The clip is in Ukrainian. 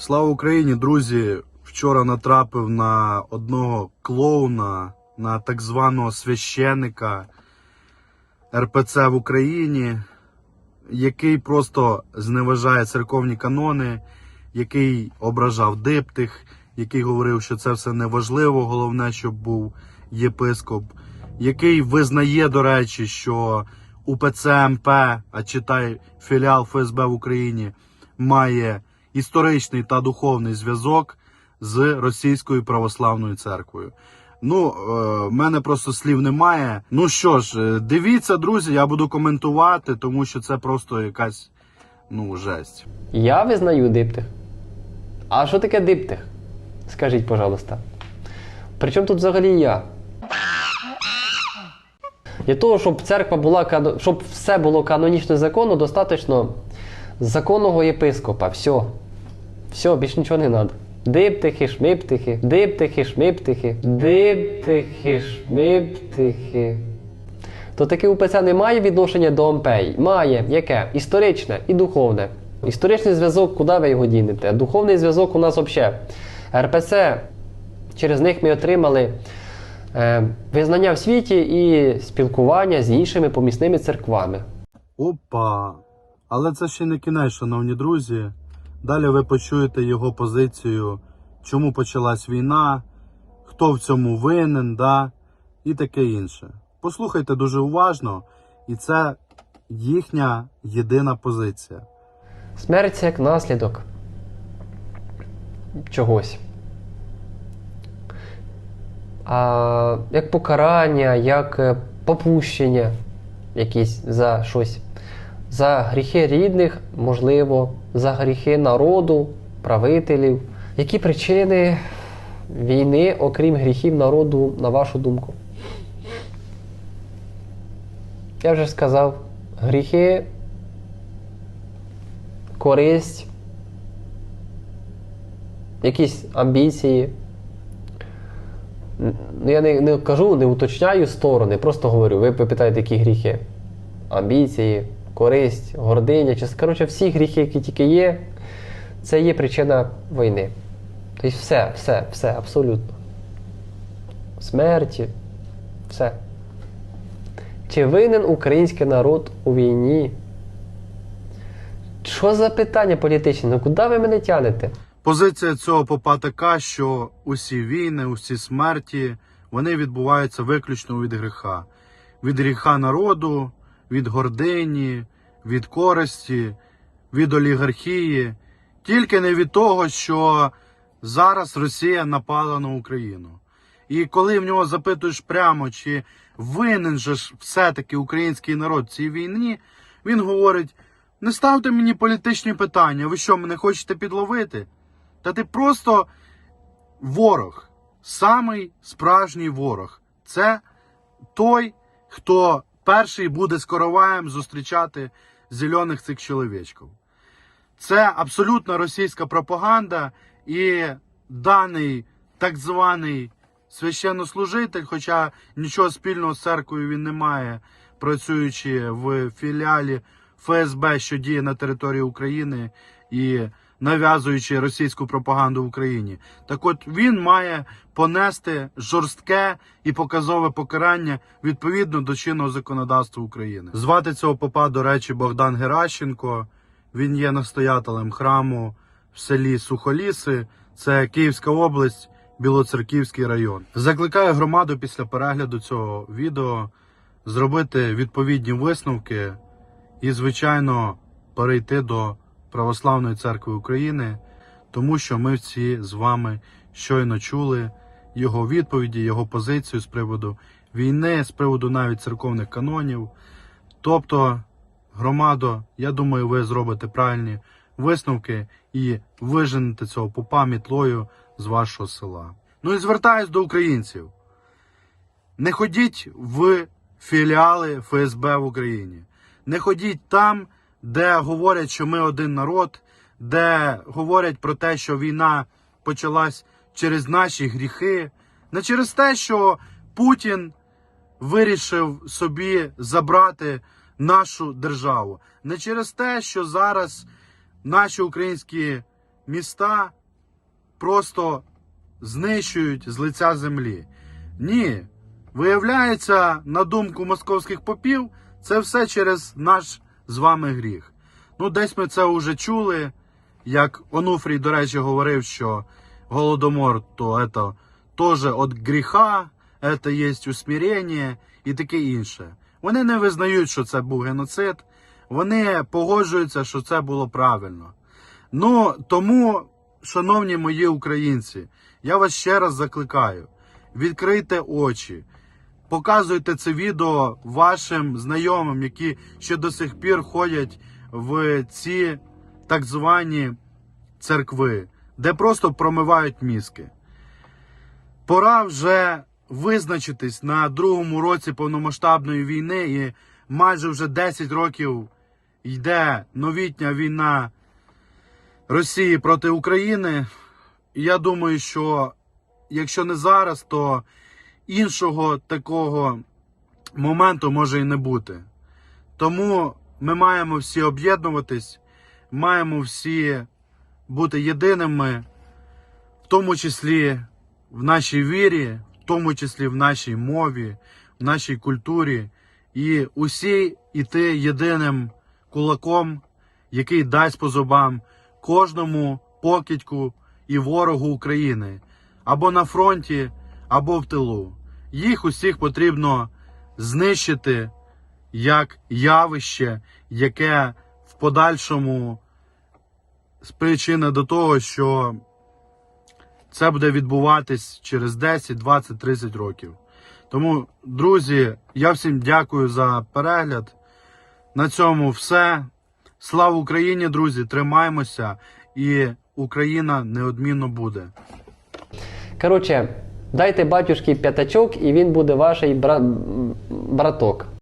Слава Україні, друзі! Вчора натрапив на одного клоуна, на так званого священика РПЦ в Україні, який просто зневажає церковні канони, який ображав диптих, який говорив, що це все неважливо, головне, щоб був єпископ, який визнає, до речі, що УПЦ МП, а читай філіал ФСБ в Україні, має історичний та духовний зв'язок з Російською православною церквою. Ну, е, в мене просто слів немає. Ну що ж, е, дивіться, друзі, я буду коментувати, тому що це просто якась ну жесть. Я визнаю диптих. А що таке диптих? Скажіть, пожалуйста. Причому тут взагалі я? Для того, щоб церква була щоб все було канонічно законно, достатньо законного єпископа. Все. Все, більше нічого не треба. Диптихи, шмиптихи, диптихи, шмиптихи, диптихи, шмиптихи. То таке УПЦ не має відношення до Ампей? Має. Яке? Історичне і духовне. Історичний зв'язок, куди ви його дінете? Духовний зв'язок у нас взагалі. РПЦ, через них ми отримали е, визнання в світі і спілкування з іншими помісними церквами. Опа! Але це ще не кінець, шановні друзі. Далі ви почуєте його позицію, чому почалась війна, хто в цьому винен, да, і таке інше. Послухайте дуже уважно, і це їхня єдина позиція. Смерть як наслідок чогось. А як покарання, як е, попущення якісь за щось. За гріхи рідних, можливо, за гріхи народу, правителів. Які причини війни, окрім гріхів народу, на вашу думку? Я вже сказав, гріхи користь, якісь амбіції. Ну, я не, не кажу, не уточняю сторони, просто говорю, ви питаєте, які гріхи. Амбіції, користь, гординя, чи, коротше, всі гріхи, які тільки є, це є причина війни. Тобто все, все, все, абсолютно. Смерті, все. Чи винен український народ у війні? Що за питання політичне? Ну куди ви мене тянете? Позиція цього попа така, що усі війни, усі смерті, вони відбуваються виключно від гріха. Від гріха народу, від гордині, від користі, від олігархії. Тільки не від того, що зараз Росія напала на Україну. І коли в нього запитуєш прямо, чи винен же ж все-таки український народ в цій війні, він говорить: не ставте мені політичні питання, ви що, мене хочете підловити? Та ти просто ворог, самий справжній ворог. Це той, хто перший буде з короваєм зустрічати зелених цих чоловічків. Це абсолютно російська пропаганда, і даний так званий священнослужитель, хоча нічого спільного з церквою він не має, працюючи в філіалі ФСБ, що діє на території України і нав'язуючи російську пропаганду в Україні. Так от він має понести жорстке і показове покарання відповідно до чинного законодавства України. Звати цього попа, до речі, Богдан Геращенко. Він є настоятелем храму в селі Сухоліси, це Київська область, Білоцерківський район. Закликаю громаду після перегляду цього відео зробити відповідні висновки і, звичайно, перейти до Православної церкви України, тому що ми всі з вами щойно чули його відповіді, його позицію з приводу війни, з приводу навіть церковних канонів. Тобто, громадо, я думаю, ви зробите правильні висновки і виженете цього попа мітлою з вашого села. Ну і звертаюсь до українців. Не ходіть в філіали ФСБ в Україні. Не ходіть там, де говорять, що ми один народ, де говорять про те, що війна почалась через наші гріхи, не через те, що Путін вирішив собі забрати нашу державу, не через те, що зараз наші українські міста просто знищують з лиця землі. Ні. Виявляється, на думку московських попів, це все через наш з вами гріх. Ну, десь ми це вже чули. Як Онуфрій, до речі, говорив, що голодомор то це теж від гріха, це є усмирення і таке інше. Вони не визнають, що це був геноцид. Вони погоджуються, що це було правильно. Ну тому, шановні мої українці, я вас ще раз закликаю: відкрийте очі, показуйте це відео вашим знайомим, які ще до сих пір ходять в ці так звані церкви, де просто промивають мізки. Пора вже визначитись на другому році повномасштабної війни, і майже вже 10 років йде новітня війна Росії проти України. І я думаю, що якщо не зараз, то іншого такого моменту може і не бути. Тому ми маємо всі об'єднуватись, маємо всі бути єдиними, в тому числі в нашій вірі, в тому числі в нашій мові, в нашій культурі, і усі йти єдиним кулаком, який дасть по зубам кожному покидьку і ворогу України або на фронті, або в тилу. Їх усіх потрібно знищити як явище, яке в подальшому спричинить до того, що це буде відбуватись через 10, 20, 30 років. Тому, друзі, я всім дякую за перегляд. На цьому все. Слава Україні, друзі! Тримаємося, і Україна неодмінно буде. Коротше, дайте батюшки п'ятачок, і він буде ваш бра... браток.